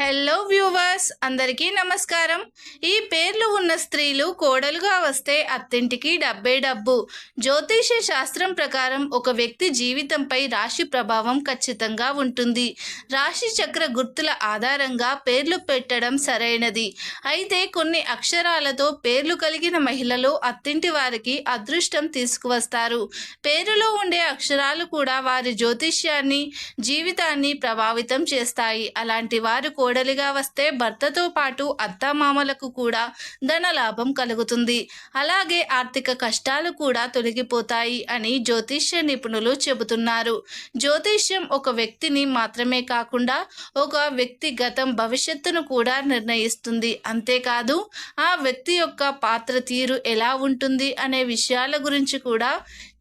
Hello viewers అందరికీ నమస్కారం. ఈ పేర్లు ఉన్న స్త్రీలు కోడలుగా వస్తే అత్తింటికి డబ్బే డబ్బు. జ్యోతిష శాస్త్రం ప్రకారం ఒక వ్యక్తి జీవితంపై రాశి ప్రభావం ఖచ్చితంగా ఉంటుంది. రాశి చక్ర గుర్తుల ఆధారంగా పేర్లు పెట్టడం సరైనది. అయితే కొన్ని అక్షరాలతో పేర్లు కలిగిన మహిళలు అత్తింటి వారికి అదృష్టం తీసుకువస్తారు. పేరులో ఉండే అక్షరాలు కూడా వారి జ్యోతిష్యాన్ని జీవితాన్ని ప్రభావితం చేస్తాయి. అలాంటి వారు కోడలిగా వస్తే భర్తతో పాటు అత్తామామలకు కూడా ధనలాభం కలుగుతుంది. అలాగే ఆర్థిక కష్టాలు కూడా తొలగిపోతాయి అని జ్యోతిష్య నిపుణులు చెబుతున్నారు. జ్యోతిష్యం ఒక వ్యక్తిని మాత్రమే కాకుండా ఒక వ్యక్తి గతం భవిష్యత్తును కూడా నిర్ణయిస్తుంది. అంతేకాదు ఆ వ్యక్తి యొక్క పాత్ర తీరు ఎలా ఉంటుంది అనే విషయాల గురించి కూడా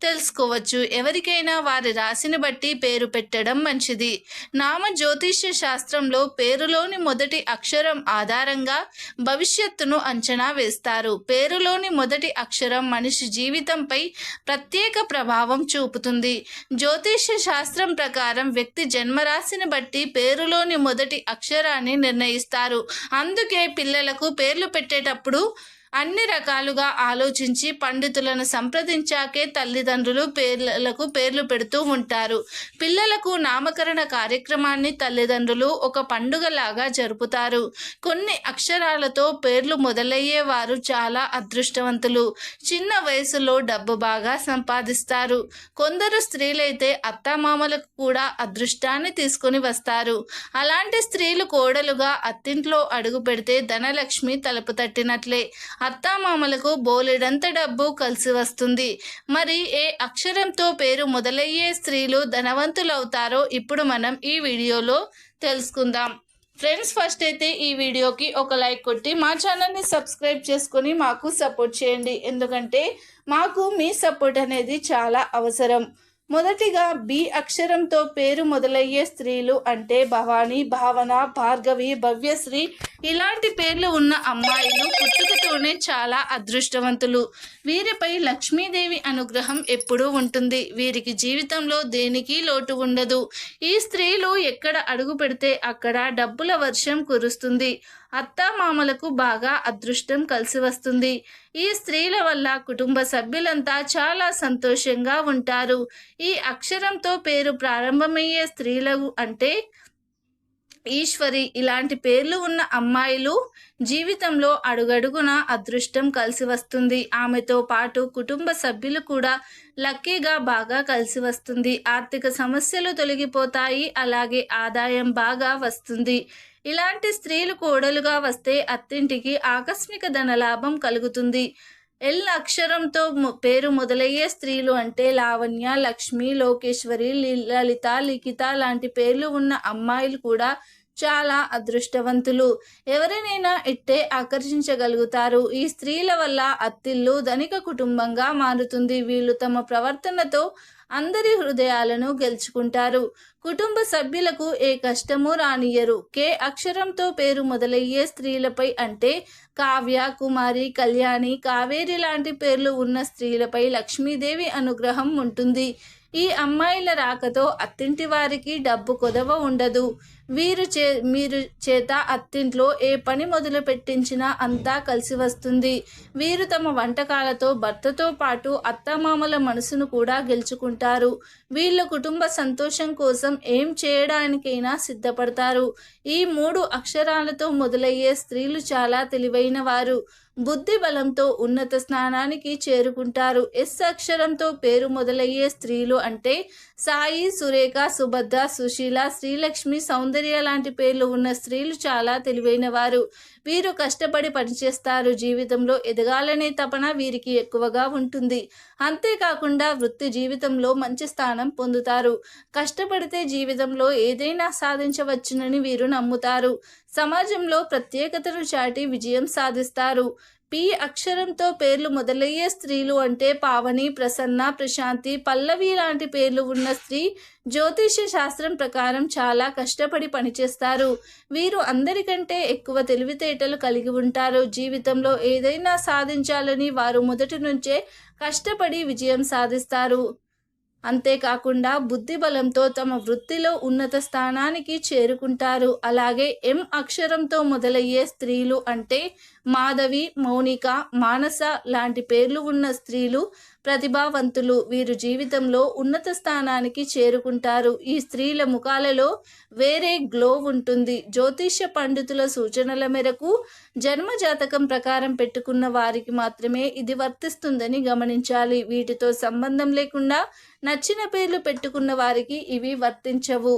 తెలుసుకోవచ్చు. ఎవరికైనా వారి రాశిని బట్టి పేరు పెట్టడం మంచిది. నామ జ్యోతిష్య శాస్త్రంలో పేరులోని మొదటి అక్షరం ఆధారంగా భవిష్యత్తును అంచనా వేస్తారు. పేరులోని మొదటి అక్షరం మనిషి జీవితంపై ప్రత్యేక ప్రభావం చూపుతుంది. జ్యోతిష్య శాస్త్రం ప్రకారం వ్యక్తి జన్మరాశిని బట్టి పేరులోని మొదటి అక్షరాన్ని నిర్ణయిస్తారు. అందుకే పిల్లలకు పేర్లు పెట్టేటప్పుడు అన్ని రకాలుగా ఆలోచించి పండితులను సంప్రదించాకే తల్లిదండ్రులు పేర్లకు పేర్లు పెడుతూ ఉంటారు. పిల్లలకు నామకరణ కార్యక్రమాన్ని తల్లిదండ్రులు ఒక పండుగలాగా జరుపుతారు. కొన్ని అక్షరాలతో పేర్లు మొదలయ్యే వారు చాలా అదృష్టవంతులు. చిన్న వయసులో డబ్బు బాగా సంపాదిస్తారు. కొందరు స్త్రీలైతే అత్తామామలకు కూడా అదృష్టాన్ని తీసుకొని వస్తారు. అలాంటి స్త్రీలు కోడలుగా అత్తింట్లో అడుగు పెడితే ధనలక్ష్మి తలుపు తట్టినట్లే. అత్తామామలకు బోలెడంత డబ్బు కలిసి వస్తుంది. మరి ఏ అక్షరంతో పేరు మొదలయ్యే స్త్రీలు ధనవంతులవుతారో ఇప్పుడు మనం ఈ వీడియోలో తెలుసుకుందాం. ఫ్రెండ్స్ ఫస్ట్ అయితే ఈ వీడియోకి ఒక లైక్ కొట్టి మా ఛానల్ని సబ్స్క్రైబ్ చేసుకొని మాకు సపోర్ట్ చేయండి. ఎందుకంటే మాకు మీ సపోర్ట్ అనేది చాలా అవసరం. మొదటిగా బి అక్షరంతో పేరు మొదలయ్యే స్త్రీలు అంటే భవానీ భావన భార్గవి భవ్యశ్రీ ఇలాంటి పేర్లు ఉన్న అమ్మాయిలు పుట్టుకతోనే చాలా అదృష్టవంతులు. వీరిపై లక్ష్మీదేవి అనుగ్రహం ఎప్పుడూ ఉంటుంది. వీరికి జీవితంలో దేనికి లోటు ఉండదు. ఈ స్త్రీలు ఎక్కడ అడుగు పెడితే అక్కడ డబ్బుల వర్షం కురుస్తుంది. అత్తామామలకు బాగా అదృష్టం కలిసి వస్తుంది. ఈ స్త్రీల వల్ల కుటుంబ సభ్యులంతా చాలా సంతోషంగా ఉంటారు. ఈ అక్షరంతో పేరు ప్రారంభమయ్యే స్త్రీలు అంటే ఈశ్వరి ఇలాంటి పేర్లు ఉన్న అమ్మాయిలు జీవితంలో అడుగడుగున అదృష్టం కలిసి వస్తుంది. ఆమెతో పాటు కుటుంబ సభ్యులు కూడా లక్కీగా బాగా కలిసి వస్తుంది. ఆర్థిక సమస్యలు తొలగిపోతాయి. అలాగే ఆదాయం బాగా వస్తుంది. ఇలాంటి స్త్రీలు కోడలుగా వస్తే అత్తింటికి ఆకస్మిక ధనలాభం కలుగుతుంది. ఎల్ అక్షరంతో పేరు మొదలయ్యే స్త్రీలు అంటే లావణ్య లక్ష్మి లోకేశ్వరి లలిత లిఖిత లాంటి పేర్లు ఉన్న అమ్మాయిలు కూడా చాలా అదృష్టవంతులు. ఎవరినైనా ఇట్టే ఆకర్షించగలుగుతారు. ఈ స్త్రీల వల్ల అత్తిల్లు ధనిక కుటుంబంగా మారుతుంది. వీళ్ళు తమ ప్రవర్తనతో అందరి హృదయాలను గెలుచుకుంటారు. కుటుంబ సభ్యులకు ఏ కష్టమూ రానియరు కే. అక్షరంతో పేరు మొదలయ్యే స్త్రీలపై అంటే కావ్య కుమారి కళ్యాణి కావేరి లాంటి పేర్లు ఉన్న స్త్రీలపై లక్ష్మీదేవి అనుగ్రహం ఉంటుంది. ఈ అమ్మాయిల రాకతో అత్తింటి వారికి డబ్బు కొదవ ఉండదు. వీరు చే మీరు చేత అత్తింట్లో ఏ పని మొదలు పెట్టించినా అంతా కలిసి వస్తుంది. వీరు తమ వంటకాలతో భర్తతో పాటు అత్తమామల మనసును కూడా గెలుచుకుంటారు. వీళ్ళ కుటుంబ సంతోషం కోసం ఏం చేయడానికైనా సిద్ధపడతారు. ఈ మూడు అక్షరాలతో మొదలయ్యే స్త్రీలు చాలా తెలివైన వారు బుద్ధి బలంతో ఉన్నత స్థానానికి చేరుకుంటారు. ఎస్ అక్షరంతో పేరు మొదలయ్యే స్త్రీలు అంటే సాయి సురేఖ సుభద్ర సుశీల శ్రీలక్ష్మి సౌందర్య లాంటి పేర్లు ఉన్న స్త్రీలు చాలా తెలివైన వారు వీరు కష్టపడి పనిచేస్తారు. జీవితంలో ఎదగాలనే తపన వీరికి ఎక్కువగా ఉంటుంది. అంతేకాకుండా వృత్తి జీవితంలో మంచి స్థానం పొందుతారు. కష్టపడితే జీవితంలో ఏదైనా సాధించవచ్చునని వీరు నమ్ముతారు. సమాజంలో ప్రత్యేకతను చాటి విజయం సాధిస్తారు. పి అక్షరంతో పేర్లు మొదలయ్యే స్త్రీలు అంటే పావని ప్రసన్న ప్రశాంతి పల్లవి లాంటి పేర్లు ఉన్న స్త్రీ జ్యోతిష్య శాస్త్రం ప్రకారం చాలా కష్టపడి పనిచేస్తారు. వీరు అందరికంటే ఎక్కువ తెలివితేటలు కలిగి ఉంటారు. జీవితంలో ఏదైనా సాధించాలని వారు మొదటి నుంచే కష్టపడి విజయం సాధిస్తారు. అంతేకాకుండా బుద్ధి బలంతో తమ వృత్తిలో ఉన్నత స్థానానికి చేరుకుంటారు. అలాగే ఎం అక్షరంతో మొదలయ్యే స్త్రీలు అంటే మాధవి మౌనిక మానస లాంటి పేర్లు ఉన్న స్త్రీలు ప్రతిభావంతులు వీరు జీవితంలో ఉన్నత స్థానానికి చేరుకుంటారు. ఈ స్త్రీల ముఖాలలో వేరే గ్లో ఉంటుంది. జ్యోతిష్య పండితుల సూచనల మేరకు జన్మ జాతకం ప్రకారం పెట్టుకున్న వారికి మాత్రమే ఇది వర్తిస్తుందని గమనించాలి. వీటితో సంబంధం లేకుండా నచ్చిన పేర్లు పెట్టుకున్న వారికి ఇవి వర్తించవు.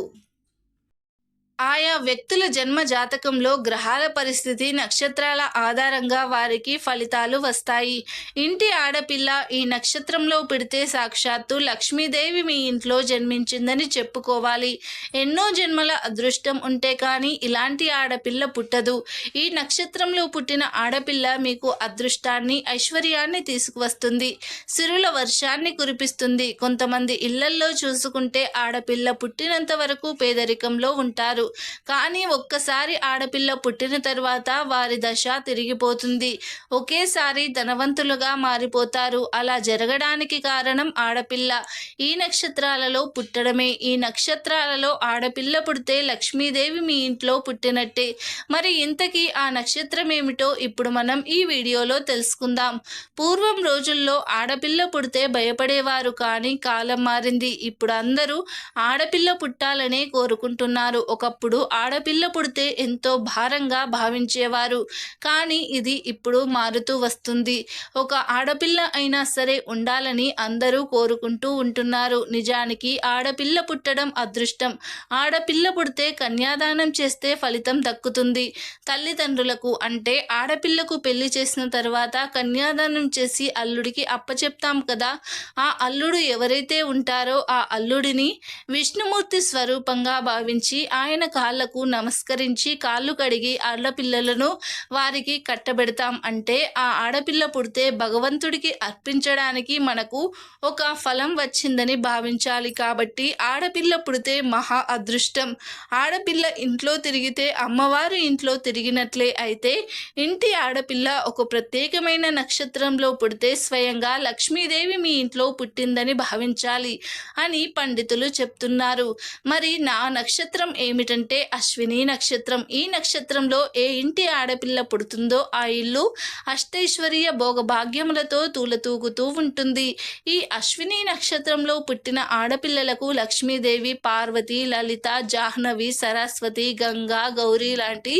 ఆయా వ్యక్తుల జన్మ జాతకంలో గ్రహాల పరిస్థితి నక్షత్రాల ఆధారంగా వారికి ఫలితాలు వస్తాయి. ఇంటి ఆడపిల్ల ఈ నక్షత్రంలో పిడితే సాక్షాత్తు లక్ష్మీదేవి మీ ఇంట్లో జన్మించిందని చెప్పుకోవాలి. ఎన్నో జన్మల అదృష్టం ఉంటే కానీ ఇలాంటి ఆడపిల్ల పుట్టదు. ఈ నక్షత్రంలో పుట్టిన ఆడపిల్ల మీకు అదృష్టాన్ని ఐశ్వర్యాన్ని తీసుకువస్తుంది. సిరుల వర్షాన్ని కురిపిస్తుంది. కొంతమంది ఇళ్ళల్లో చూసుకుంటే ఆడపిల్ల పుట్టినంత వరకు పేదరికంలో ఉంటారు. కానీ ఒక్కసారి ఆడపిల్ల పుట్టిన తర్వాత వారి దశ తిరిగిపోతుంది. ఒకేసారి ధనవంతులుగా మారిపోతారు. అలా జరగడానికి కారణం ఆడపిల్ల. ఈ నక్షత్రాలలో పుట్టడమే. ఈ నక్షత్రాలలో ఆడపిల్ల పుడితే లక్ష్మీదేవి మీ ఇంట్లో పుట్టినట్టే. మరి ఇంతకీ ఆ నక్షత్రం ఏమిటో ఇప్పుడు మనం ఈ వీడియోలో తెలుసుకుందాం. పూర్వం రోజుల్లో ఆడపిల్ల పుడితే భయపడేవారు కానీ కాలం మారింది. ఇప్పుడు అందరూ ఆడపిల్ల పుట్టాలనే కోరుకుంటున్నారు. ఒక ఒకప్పుడు ఆడపిల్ల పుడితే ఎంతో భారంగా భావించేవారు. కానీ ఇది ఇప్పుడు మారుతూ వస్తుంది. ఒక ఆడపిల్ల అయినా సరే ఉండాలని అందరూ కోరుకుంటూ ఉంటున్నారు. నిజానికి ఆడపిల్ల పుట్టడం అదృష్టం. ఆడపిల్ల పుడితే కన్యాదానం చేస్తే ఫలితం దక్కుతుంది. తల్లిదండ్రులకు అంటే ఆడపిల్లకు పెళ్ళి చేసిన తర్వాత కన్యాదానం చేసి అల్లుడికి అప్పచెప్తాం కదా. ఆ అల్లుడు ఎవరైతే ఉంటారో ఆ అల్లుడిని విష్ణుమూర్తి స్వరూపంగా భావించి ఆయన కాళ్ళకు నమస్కరించి కాళ్ళు కడిగి ఆడపిల్లలను వారికి కట్టబెడతాం అంటే ఆ ఆడపిల్ల పుడితే భగవంతుడికి అర్పించడానికి మనకు ఒక ఫలం వచ్చిందని భావించాలి. కాబట్టి ఆడపిల్ల పుడితే మహా అదృష్టం. ఆడపిల్ల ఇంట్లో తిరిగితే అమ్మవారు ఇంట్లో తిరిగినట్లే అయితే ఇంటి ఆడపిల్ల ఒక ప్రత్యేకమైన నక్షత్రంలో పుడితే స్వయంగా లక్ష్మీదేవి మీ ఇంట్లో పుట్టిందని భావించాలి అని పండితులు చెప్తున్నారు. మరి నా నక్షత్రం ఏమిటి? ఏమిటంటే అశ్విని నక్షత్రం. ఈ నక్షత్రంలో ఏ ఇంటి ఆడపిల్ల పుడుతుందో ఆ ఇల్లు అష్టైశ్వర్య భోగభాగ్యములతో తూలతూగుతూ ఉంటుంది. ఈ అశ్విని నక్షత్రంలో పుట్టిన ఆడపిల్లలకు లక్ష్మీదేవి పార్వతి లలిత జాహ్నవి సరస్వతి గంగా గౌరీ లాంటి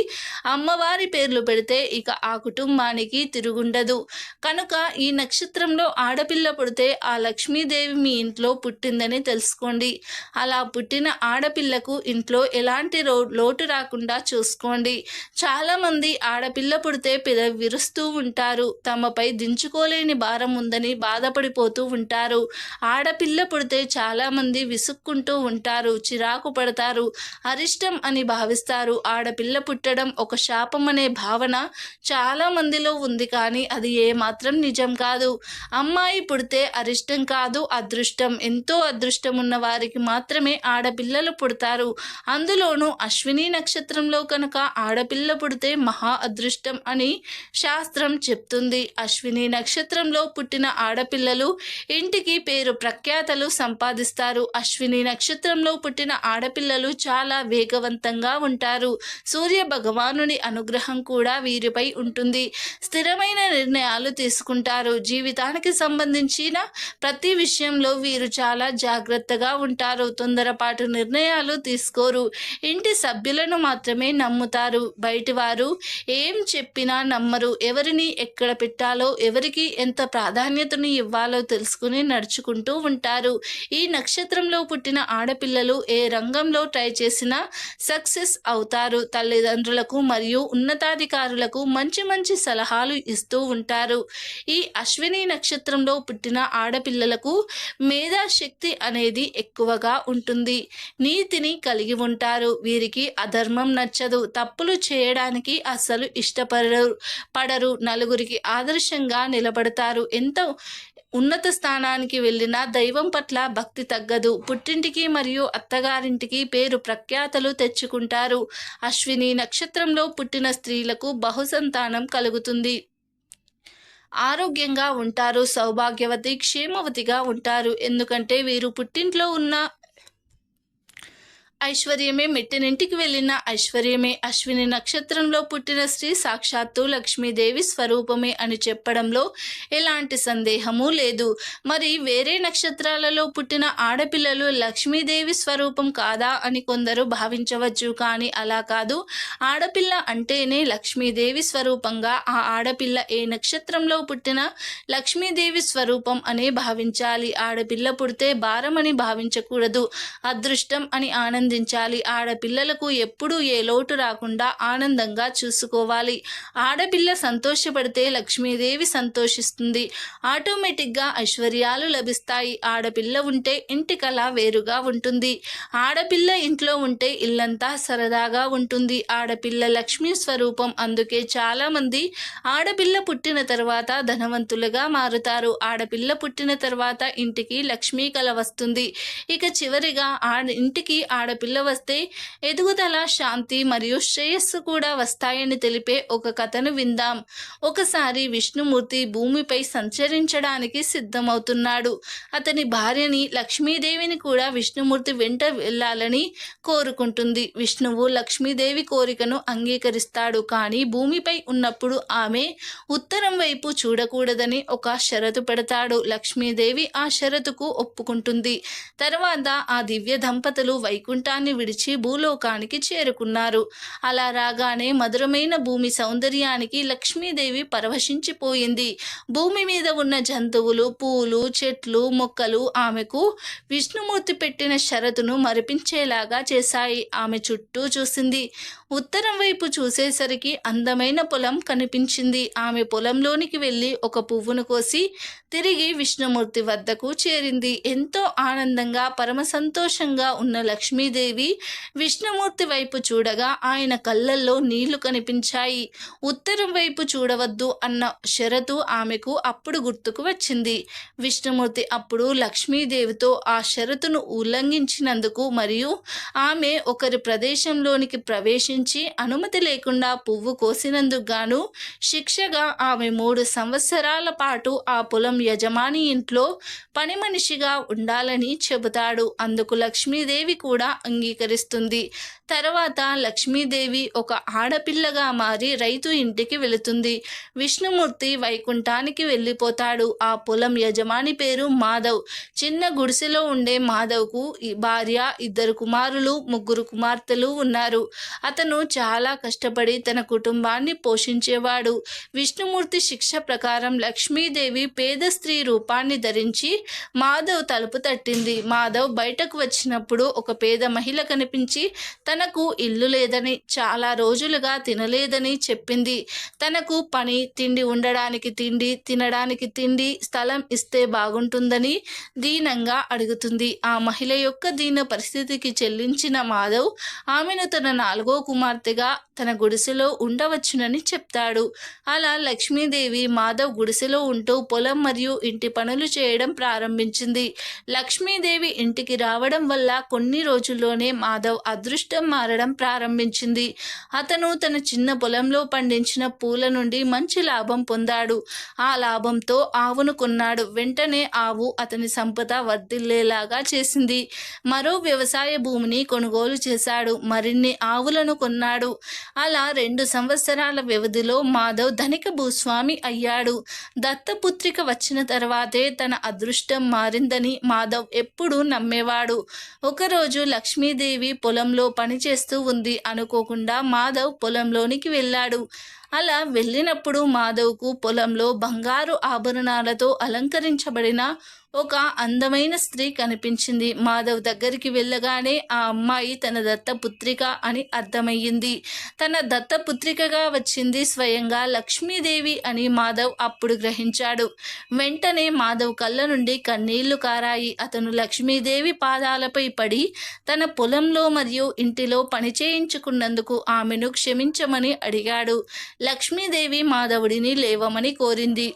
అమ్మవారి పేర్లు పెడితే ఇక ఆ కుటుంబానికి తిరుగుండదు. కనుక ఈ నక్షత్రంలో ఆడపిల్ల పుడితే ఆ లక్ష్మీదేవి మీ ఇంట్లో పుట్టిందని తెలుసుకోండి. అలా పుట్టిన ఆడపిల్లకు ఇంట్లో ఎలా ఎలాంటి లోటు రాకుండా చూసుకోండి. చాలామంది ఆడపిల్ల పుడితే పిల్ల విరుస్తూ ఉంటారు. తమపై దించుకోలేని భారం ఉందని బాధపడిపోతూ ఉంటారు. ఆడపిల్ల పుడితే చాలామంది విసుక్కుంటూ ఉంటారు చిరాకు పడతారు అరిష్టం అని భావిస్తారు. ఆడపిల్ల పుట్టడం ఒక శాపం అనే భావన చాలా మందిలో ఉంది కానీ అది ఏమాత్రం నిజం కాదు. అమ్మాయి పుడితే అరిష్టం కాదు అదృష్టం. ఎంతో అదృష్టం ఉన్న వారికి మాత్రమే ఆడపిల్లలు పుడతారు. అందులో అందులోనూ అశ్విని నక్షత్రంలో కనుక ఆడపిల్ల పుడితే మహా అదృష్టం అని శాస్త్రం చెప్తుంది. అశ్విని నక్షత్రంలో పుట్టిన ఆడపిల్లలు ఇంటికి పేరు ప్రఖ్యాతలు సంపాదిస్తారు. అశ్విని నక్షత్రంలో పుట్టిన ఆడపిల్లలు చాలా వేగవంతంగా ఉంటారు. సూర్య భగవానుని అనుగ్రహం కూడా వీరిపై ఉంటుంది. స్థిరమైన నిర్ణయాలు తీసుకుంటారు. జీవితానికి సంబంధించిన ప్రతి విషయంలో వీరు చాలా జాగ్రత్తగా ఉంటారు. తొందరపాటు నిర్ణయాలు తీసుకోరు. ఇంటి సభ్యులను మాత్రమే నమ్ముతారు. బయటి వారు ఏం చెప్పినా నమ్మరు. ఎవరిని ఎక్కడ పెట్టాలో ఎవరికి ఎంత ప్రాధాన్యతను ఇవ్వాలో తెలుసుకుని నడుచుకుంటూ ఉంటారు. ఈ నక్షత్రంలో పుట్టిన ఆడపిల్లలు ఏ రంగంలో ట్రై చేసినా సక్సెస్ అవుతారు. తల్లిదండ్రులకు మరియు ఉన్నతాధికారులకు మంచి మంచి సలహాలు ఇస్తూ ఉంటారు. ఈ అశ్విని నక్షత్రంలో పుట్టిన ఆడపిల్లలకు మేధాశక్తి అనేది ఎక్కువగా ఉంటుంది. నీతిని కలిగి ఉంటారు. వీరికి అధర్మం నచ్చదు. తప్పులు చేయడానికి అస్సలు ఇష్టపడరు. పడరు. నలుగురికి ఆదర్శంగా నిలబడతారు. ఎంతో ఉన్నత స్థానానికి వెళ్ళిన దైవం పట్ల భక్తి తగ్గదు. పుట్టింటికి మరియు అత్తగారింటికి పేరు ప్రఖ్యాతలు తెచ్చుకుంటారు. అశ్విని నక్షత్రంలో పుట్టిన స్త్రీలకు బహుసంతానం కలుగుతుంది. ఆరోగ్యంగా ఉంటారు. సౌభాగ్యవతి క్షేమవతిగా ఉంటారు. ఎందుకంటే వీరు పుట్టింట్లో ఉన్న ఐశ్వర్యమే మెట్టినింటికి వెళ్ళిన ఐశ్వర్యమే అశ్విని నక్షత్రంలో పుట్టిన స్త్రీ సాక్షాత్తు లక్ష్మీదేవి స్వరూపమే అని చెప్పడంలో ఎలాంటి సందేహము లేదు. మరి వేరే నక్షత్రాలలో పుట్టిన ఆడపిల్లలు లక్ష్మీదేవి స్వరూపం కాదా అని కొందరు భావించవచ్చు. కానీ అలా కాదు. ఆడపిల్ల అంటేనే లక్ష్మీదేవి స్వరూపంగా ఆ ఆడపిల్ల ఏ నక్షత్రంలో పుట్టిన లక్ష్మీదేవి స్వరూపం అనే భావించాలి. ఆడపిల్ల పుడితే భారమని భావించకూడదు. అదృష్టం అని ఆనందించాలి. ఆడపిల్లలకు ఎప్పుడూ ఏ లోటు రాకుండా ఆనందంగా చూసుకోవాలి. ఆడపిల్ల సంతోషపడితే లక్ష్మీదేవి సంతోషిస్తుంది. ఆటోమేటిక్గా ఐశ్వర్యాలు లభిస్తాయి. ఆడపిల్ల ఉంటే ఇంటి కళ వేరుగా ఉంటుంది. ఆడపిల్ల ఇంట్లో ఉంటే ఇల్లంతా సరదాగా ఉంటుంది. ఆడపిల్ల లక్ష్మీ స్వరూపం అందుకే చాలామంది ఆడపిల్ల పుట్టిన తర్వాత ధనవంతులుగా మారుతారు. ఆడపిల్ల పుట్టిన తర్వాత ఇంటికి లక్ష్మీ కళ వస్తుంది. ఇక చివరిగా ఆడ ఇంటికి పిల్ల వస్తే ఎదుగుదల శాంతి మరియు శ్రేయస్సు కూడా వస్తాయని తెలిపే ఒక కథను విందాం. ఒకసారి విష్ణుమూర్తి భూమిపై సంచరించడానికి సిద్ధమవుతున్నాడు. అతని భార్యని లక్ష్మీదేవిని కూడా విష్ణుమూర్తి వెంట వెళ్ళాలని కోరుకుంటుంది. విష్ణువు లక్ష్మీదేవి కోరికను అంగీకరిస్తాడు. కానీ భూమిపై ఉన్నప్పుడు ఆమె ఉత్తరం వైపు చూడకూడదని ఒక షరతు పెడతాడు. లక్ష్మీదేవి ఆ షరతుకు ఒప్పుకుంటుంది. తర్వాత ఆ దివ్య దంపతులు వైకుంఠ వైకుంఠాన్ని విడిచి భూలోకానికి చేరుకున్నారు. అలా రాగానే మధురమైన భూమి సౌందర్యానికి లక్ష్మీదేవి పరవశించిపోయింది. భూమి మీద ఉన్న జంతువులు పూలు చెట్లు మొక్కలు ఆమెకు విష్ణుమూర్తి పెట్టిన షరతును మరిపించేలాగా చేశాయి. ఆమె చుట్టూ చూసింది. ఉత్తరం వైపు చూసేసరికి అందమైన పొలం కనిపించింది. ఆమె పొలంలోనికి వెళ్ళి ఒక పువ్వును కోసి తిరిగి విష్ణుమూర్తి వద్దకు చేరింది. ఎంతో ఆనందంగా పరమ సంతోషంగా ఉన్న లక్ష్మీదేవి విష్ణుమూర్తి వైపు చూడగా ఆయన కళ్ళల్లో నీళ్ళు కనిపించాయి. ఉత్తరం వైపు చూడవద్దు అన్న షరతు ఆమెకు అప్పుడు గుర్తుకు వచ్చింది. విష్ణుమూర్తి అప్పుడు లక్ష్మీదేవితో ఆ షరతును ఉల్లంఘించినందుకు మరియు ఆమె ఒకరి ప్రదేశంలోనికి ప్రవేశించి అనుమతి లేకుండా పువ్వు కోసినందుకు గాను శిక్షగా ఆమె మూడు సంవత్సరాల పాటు ఆ పొలం యజమాని ఇంట్లో పని మనిషిగా ఉండాలని చెబుతాడు. అందుకు లక్ష్మీదేవి కూడా అంగీకరిస్తుంది. తర్వాత లక్ష్మీదేవి ఒక ఆడపిల్లగా మారి రైతు ఇంటికి వెళుతుంది. విష్ణుమూర్తి వైకుంఠానికి వెళ్ళిపోతాడు. ఆ పొలం యజమాని పేరు మాధవ్. చిన్న గుడిసెలో ఉండే మాధవ్కు భార్య ఇద్దరు కుమారులు ముగ్గురు కుమార్తెలు ఉన్నారు. అతను చాలా కష్టపడి తన కుటుంబాన్ని పోషించేవాడు. విష్ణుమూర్తి శిక్ష ప్రకారం లక్ష్మీదేవి పేద స్త్రీ రూపాన్ని ధరించి మాధవ్ తలుపు తట్టింది. మాధవ్ బయటకు వచ్చినప్పుడు ఒక పేద మహిళ కనిపించి తన తనకు ఇల్లు లేదని చాలా రోజులుగా తినలేదని చెప్పింది. తనకు పని తిండి ఉండడానికి తిండి తినడానికి తిండి స్థలం ఇస్తే బాగుంటుందని దీనంగా అడుగుతుంది. ఆ మహిళ యొక్క దీన పరిస్థితికి చెల్లించిన మాధవ్ ఆమెను తన నాలుగో కుమార్తెగా తన గుడిసెలో ఉండవచ్చునని చెప్తాడు. అలా లక్ష్మీదేవి మాధవ్ గుడిసెలో ఉంటూ పొలం మరియు ఇంటి పనులు చేయడం ప్రారంభించింది. లక్ష్మీదేవి ఇంటికి రావడం వల్ల కొన్ని రోజుల్లోనే మాధవ్ అదృష్టం మారడం ప్రారంభించింది. అతను తన చిన్న పొలంలో పండించిన పూల నుండి మంచి లాభం పొందాడు. ఆ లాభంతో ఆవును కొన్నాడు. వెంటనే ఆవు అతని సంపద వర్ధిల్లేలాగా చేసింది. మరో వ్యవసాయ భూమిని కొనుగోలు చేశాడు. మరిన్ని ఆవులను కొన్నాడు. అలా రెండు సంవత్సరాల వ్యవధిలో మాధవ్ ధనిక భూస్వామి అయ్యాడు. దత్తపుత్రిక వచ్చిన తర్వాతే తన అదృష్టం మారిందని మాధవ్ ఎప్పుడూ నమ్మేవాడు. ఒకరోజు లక్ష్మీదేవి పొలంలో పని చేస్తూ ఉంది అనుకోకుండా మాధవ్ పొలంలోనికి వెళ్ళాడు. అలా వెళ్ళినప్పుడు మాధవ్కు పొలంలో బంగారు ఆభరణాలతో అలంకరించబడిన ఒక అందమైన స్త్రీ కనిపించింది. మాధవ్ దగ్గరికి వెళ్ళగానే ఆ అమ్మాయి తన దత్తపుత్రిక అని అర్థమయ్యింది. తన దత్తపుత్రికగా వచ్చింది స్వయంగా లక్ష్మీదేవి అని మాధవ్ అప్పుడు గ్రహించాడు. వెంటనే మాధవ్ కళ్ళ నుండి కన్నీళ్ళు కారాయి. అతను లక్ష్మీదేవి పాదాలపై పడి తన పొలంలో మరియు ఇంటిలో పని చేయించుకున్నందుకు ఆమెను క్షమించమని అడిగాడు. లక్ష్మీదేవి మాధవుడిని లేవమని కోరింది.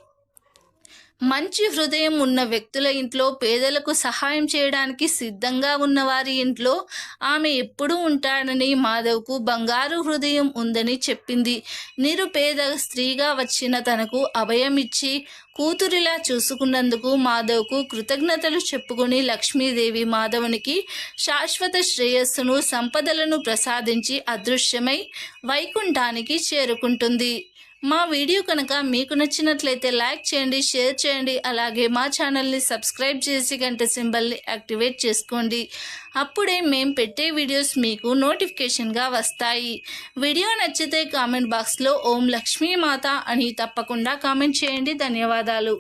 మంచి హృదయం ఉన్న వ్యక్తుల ఇంట్లో పేదలకు సహాయం చేయడానికి సిద్ధంగా ఉన్న వారి ఇంట్లో ఆమె ఎప్పుడూ ఉంటాడని మాధవ్కు బంగారు హృదయం ఉందని చెప్పింది. నిరుపేద స్త్రీగా వచ్చిన తనకు అభయం ఇచ్చి కూతురిలా చూసుకున్నందుకు మాధవ్కు కృతజ్ఞతలు చెప్పుకుని లక్ష్మీదేవి మాధవునికి శాశ్వత శ్రేయస్సును సంపదలను ప్రసాదించి అదృశ్యమై వైకుంఠానికి చేరుకుంటుంది. మా వీడియో కనుక మీకు నచ్చినట్లయితే లైక్ చేయండి షేర్ చేయండి అలాగే మా ఛానల్ని సబ్స్క్రైబ్ చేసి గంట సింబల్ని యాక్టివేట్ చేసుకోండి. అప్పుడే మేము పెట్టే వీడియోస్ మీకు నోటిఫికేషన్గా వస్తాయి. వీడియో నచ్చితే కామెంట్ బాక్స్లో ఓం లక్ష్మీ మాత అని తప్పకుండా కామెంట్ చేయండి. ధన్యవాదాలు.